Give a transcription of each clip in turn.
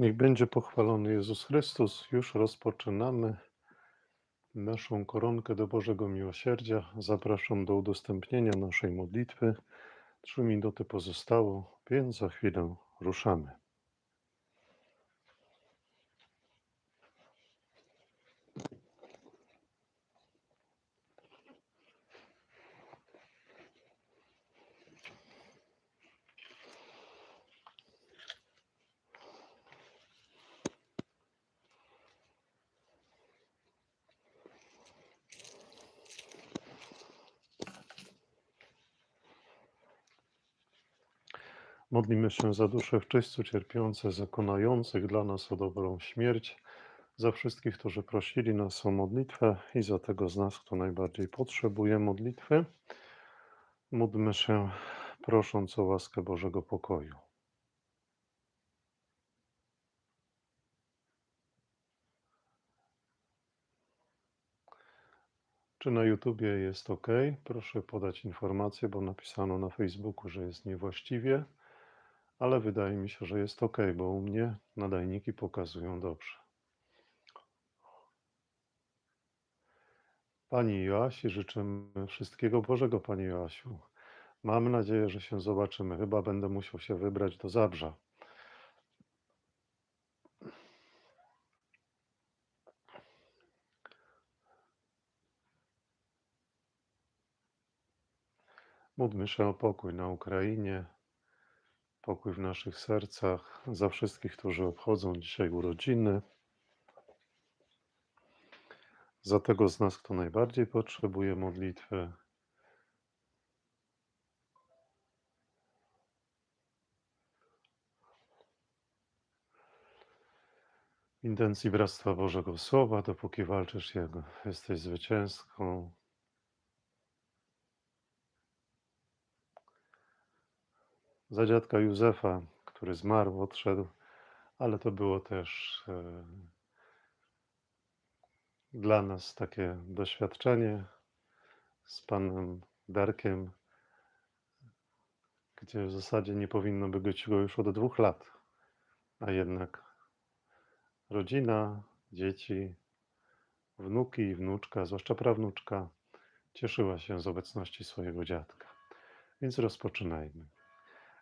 Niech będzie pochwalony Jezus Chrystus. Już rozpoczynamy naszą koronkę do Bożego Miłosierdzia. Zapraszam do udostępnienia naszej modlitwy. Trzy minuty pozostało, więc za chwilę ruszamy. Modlimy się za dusze w czyśćcu cierpiące, zakonających dla nas o dobrą śmierć, za wszystkich, którzy prosili nas o modlitwę i za tego z nas, kto najbardziej potrzebuje modlitwy. Módlmy się, prosząc o łaskę Bożego pokoju. Czy na YouTubie jest OK? Proszę podać informację, bo napisano na Facebooku, że jest niewłaściwie ale wydaje mi się, że jest ok, bo u mnie nadajniki pokazują dobrze. Pani Joasi, życzymy wszystkiego Bożego, Pani Joasiu. Mam nadzieję, że się zobaczymy. Chyba będę musiał się wybrać do Zabrza. Módlmy się o pokój na Ukrainie, pokój w naszych sercach, za wszystkich, którzy obchodzą dzisiaj urodziny, za tego z nas, kto najbardziej potrzebuje modlitwy. Intencji Bractwa Bożego Słowa, dopóki walczysz Jego, jesteś zwycięską. Za dziadka Józefa, który zmarł, odszedł, ale to było też e, dla nas takie doświadczenie z panem Darkiem, gdzie w zasadzie nie powinno by być go już od dwóch lat, a jednak rodzina, dzieci, wnuki i wnuczka, zwłaszcza prawnuczka, cieszyła się z obecności swojego dziadka. Więc rozpoczynajmy.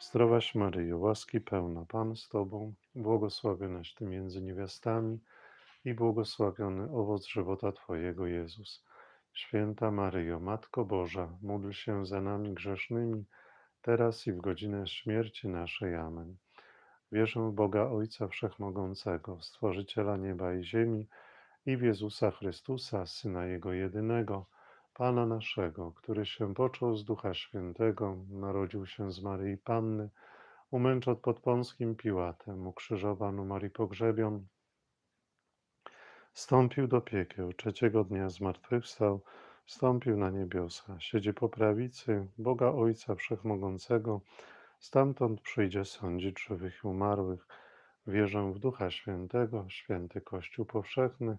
Zdrowaś Maryjo, łaski pełna, Pan z Tobą, błogosławionaś Ty między niewiastami i błogosławiony owoc żywota Twojego, Jezus. Święta Maryjo, Matko Boża, módl się za nami grzesznymi, teraz i w godzinę śmierci naszej. Amen. Wierzę w Boga Ojca Wszechmogącego, Stworzyciela nieba i ziemi i w Jezusa Chrystusa, Syna Jego jedynego, Pana naszego, który się począł z Ducha Świętego, narodził się z Maryi Panny, umęczał pod Pąskim Piłatem, ukrzyżowano Marii pogrzebion, stąpił do piekieł, trzeciego dnia zmartwychwstał, stąpił na niebiosa, siedzi po prawicy Boga Ojca Wszechmogącego, stamtąd przyjdzie sądzić żywych i umarłych. Wierzę w Ducha Świętego, święty Kościół powszechny,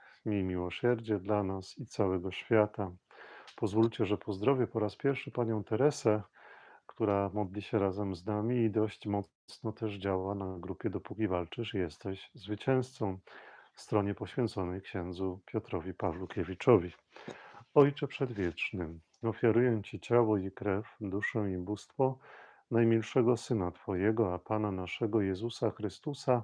Miej miłosierdzie dla nas i całego świata. Pozwólcie, że pozdrowię po raz pierwszy panią Teresę, która modli się razem z nami i dość mocno też działa na grupie Dopóki walczysz, jesteś zwycięzcą w stronie poświęconej księdzu Piotrowi Pawlukiewiczowi. Ojcze Przedwieczny, ofiaruję Ci ciało i krew, duszę i bóstwo najmilszego Syna Twojego, a Pana naszego Jezusa Chrystusa,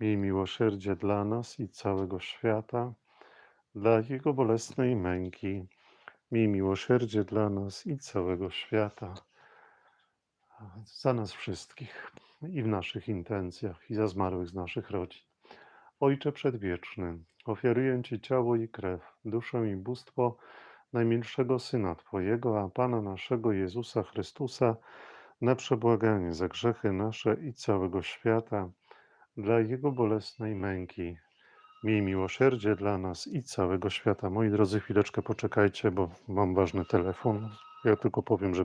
Miej miłosierdzie dla nas i całego świata, dla Jego bolesnej męki. Miej miłosierdzie dla nas i całego świata. Za nas wszystkich i w naszych intencjach, i za zmarłych z naszych rodzin. Ojcze Przedwieczny, ofiaruję Ci ciało i krew, duszę i bóstwo najmilszego Syna Twojego, a Pana naszego Jezusa Chrystusa, na przebłaganie za grzechy nasze i całego świata, dla Jego bolesnej męki. Miej miłosierdzie dla nas i całego świata. Moi drodzy, chwileczkę poczekajcie, bo mam ważny telefon. Ja tylko powiem, że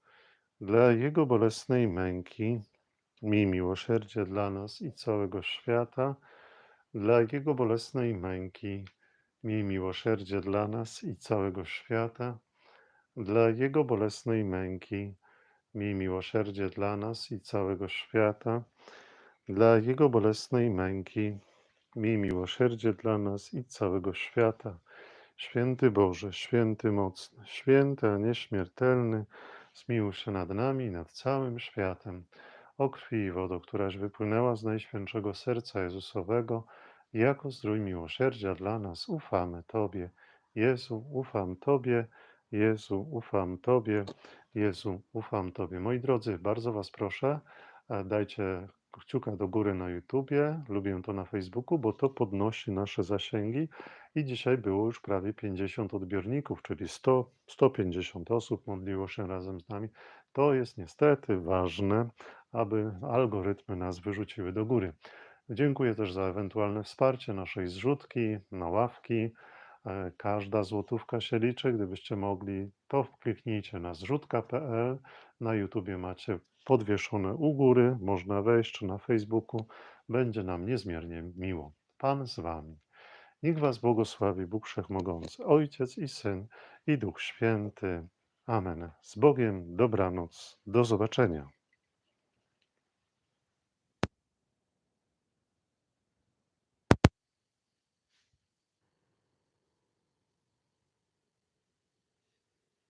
dla Jego bolesnej męki. Miej miłosierdzie dla nas i całego świata, dla Jego bolesnej męki. Miej miłosierdzie dla nas i całego świata, dla Jego bolesnej męki. Miej miłosierdzie dla nas i całego świata, dla Jego bolesnej męki. Miej miłosierdzie dla nas i całego świata. Święty Boże, święty mocny, święty, a nieśmiertelny, zmiłuj się nad nami nad całym światem. O krwi i wodo, któraś wypłynęła z Najświętszego Serca Jezusowego, jako zdrój miłosierdzia dla nas, ufamy Tobie. Jezu, ufam Tobie. Jezu, ufam Tobie. Jezu, ufam Tobie. Moi drodzy, bardzo Was proszę, e, dajcie kciuka do góry na YouTubie, lubię to na Facebooku, bo to podnosi nasze zasięgi i dzisiaj było już prawie 50 odbiorników, czyli 100, 150 osób modliło się razem z nami. To jest niestety ważne, aby algorytmy nas wyrzuciły do góry. Dziękuję też za ewentualne wsparcie naszej zrzutki na ławki. E, Każda złotówka się liczy. Gdybyście mogli, to kliknijcie na zrzutka.pl. Na YouTubie macie podwieszone u góry, można wejść, czy na Facebooku. Będzie nam niezmiernie miło. Pan z Wami. Niech Was błogosławi Bóg Wszechmogący, Ojciec i Syn i Duch Święty. Amen. Z Bogiem, dobranoc, do zobaczenia.